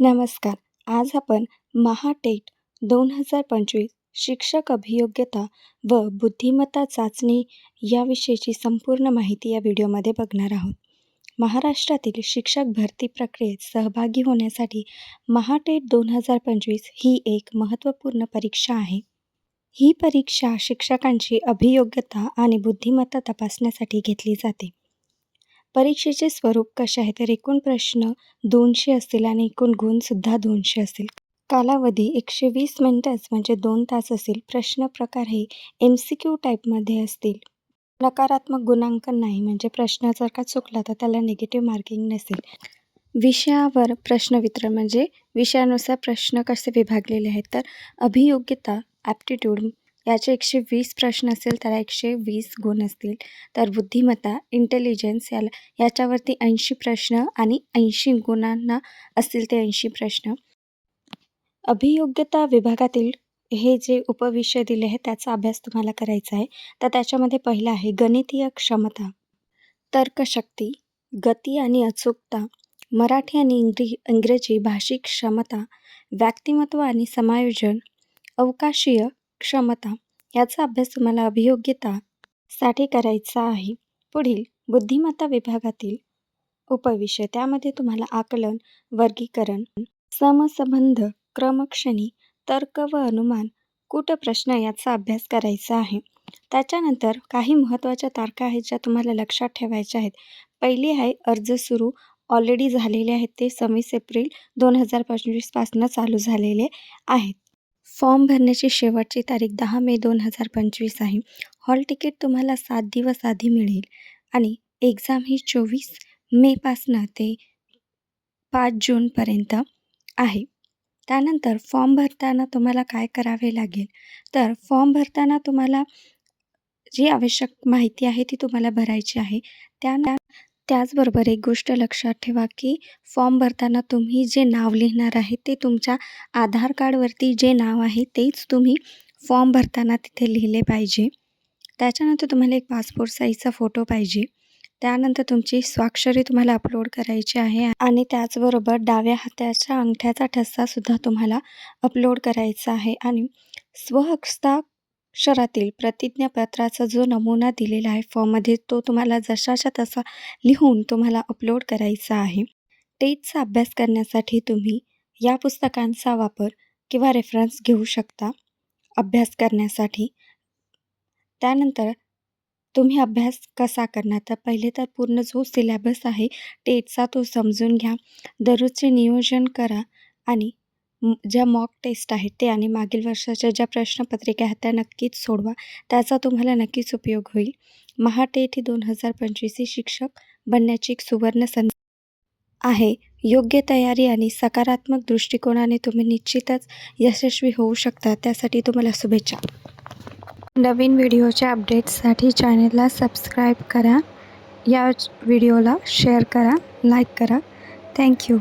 नमस्कार. आज आपण महाटेट दोन हजार पंचवीस शिक्षक अभियोग्यता व बुद्धिमत्ता चाचणी याविषयीची संपूर्ण माहिती या व्हिडिओमध्ये बघणार आहोत. महाराष्ट्रातील शिक्षक भरती प्रक्रियेत सहभागी होण्यासाठी महाटेट दोन हजार पंचवीस ही एक महत्त्वपूर्ण परीक्षा आहे. ही परीक्षा शिक्षकांची अभियोग्यता आणि बुद्धिमत्ता तपासण्यासाठी घेतली जाते. परीक्षेचे स्वरूप कसे आहे तर एकूण प्रश्न दोनशे असतील आणि एकूण गुणसुद्धा दोनशे असतील. कालावधी एकशे वीस मिनटंच म्हणजे दोन तास असेल. प्रश्न प्रकार हे एम सी क्यू टाईपमध्ये असतील. नकारात्मक गुणांकन नाही म्हणजे प्रश्न जर का चुकला तर त्याला निगेटिव्ह मार्किंग नसेल. विषयावर प्रश्न वितरण म्हणजे विषयानुसार प्रश्न कसे विभागलेले आहेत? तर अभियोग्यता ॲप्टिट्यूड याचे एकशे वीस प्रश्न असेल त्याला एकशे वीस गुण असतील. तर बुद्धिमत्ता इंटेलिजन्स याला याच्यावरती ऐंशी प्रश्न आणि ऐंशी गुणांना असतील ते ऐंशी प्रश्न. अभियोग्यता विभागातील हे जे उपविषय दिले आहेत त्याचा अभ्यास तुम्हाला करायचा आहे. तर त्याच्यामध्ये पहिला आहे गणितीय क्षमता तर्कशक्ती गती आणि अचूकता मराठी आणि इंग्री इंग्रजी भाषिक क्षमता व्यक्तिमत्व आणि समायोजन अवकाशीय क्षमता याचा अभ्यास तुम्हाला अभियोग्यता साठी करायचा आहे. पुढील बुद्धिमत्ता विभागातील उपविषय. त्यामध्ये तुम्हाला आकलन वर्गीकरण समसंबंध क्रमक्षणी तर्क व अनुमान कुटप्रश्न याचा अभ्यास करायचा आहे. त्याच्यानंतर काही महत्त्वाच्या तारखा आहेत ज्या तुम्हाला लक्षात ठेवायच्या आहेत. पहिली आहे अर्ज सुरू ऑलरेडी झालेले आहेत. ते सव्वीस एप्रिल दोन हजार पंचवीसपासनं चालू झालेले आहेत. फॉर्म भरण्याची शेवटची तारीख दहा मे दोन हजार पंचवीस आहे. हॉल तिकीट तुम्हाला सात दिवस आधी मिळेल. आणि एक्झाम ही चोवीस मेपासनं ते पाच जूनपर्यंत आहे. त्यानंतर फॉर्म भरताना तुम्हाला काय करावे लागेल? तर फॉर्म भरताना तुम्हाला जी आवश्यक माहिती आहे ती तुम्हाला भरायची आहे. त्या त्याचबरोबर एक गोष्ट लक्षात ठेवा की फॉर्म भरताना तुम्ही जे नाव लिहिणार आहे ते तुमच्या आधार कार्डवरती जे नाव आहे तेच तुम्ही फॉर्म भरताना तिथे लिहिले पाहिजे. त्याच्यानंतर तुम्हाला एक पासपोर्ट साईजचा फोटो पाहिजे. त्यानंतर तुमची स्वाक्षरी तुम्हाला अपलोड करायची आहे आणि त्याचबरोबर डाव्या हाताच्या अंगठ्याचा ठस्सासुद्धा तुम्हाला अपलोड करायचा आहे आणि स्वहस्ता अक्षरातील प्रतिज्ञापत्राचा जो नमुना दिलेला आहे फॉर्ममध्ये तो तुम्हाला जशाच्या तसा लिहून तुम्हाला अपलोड करायचा आहे. टेटचा अभ्यास करण्यासाठी तुम्ही या पुस्तकांचा वापर किंवा रेफरन्स घेऊ शकता अभ्यास करण्यासाठी. त्यानंतर तुम्ही अभ्यास कसा करणार? तर पहिले तर पूर्ण जो सिलॅबस आहे टेटचा तो समजून घ्या. दररोजचे नियोजन करा आणि ज्या मॉक टेस्ट आहेत ते आणि मागील वर्षाच्या ज्या प्रश्नपत्रिका आहेत त्या नक्कीच सोडवा. त्याचा तुम्हाला नक्कीच उपयोग होईल. महाटेट ही दोन हजार पंचवीस ही शिक्षक बनण्याची एक सुवर्ण संधी आहे. योग्य तयारी आणि सकारात्मक दृष्टिकोनाने तुम्ही निश्चितच यशस्वी होऊ शकता. त्यासाठी तुम्हाला शुभेच्छा. नवीन व्हिडिओच्या अपडेट्ससाठी चॅनलला सबस्क्राईब करा. या व्हिडिओला शेअर करा लाईक करा. थँक्यू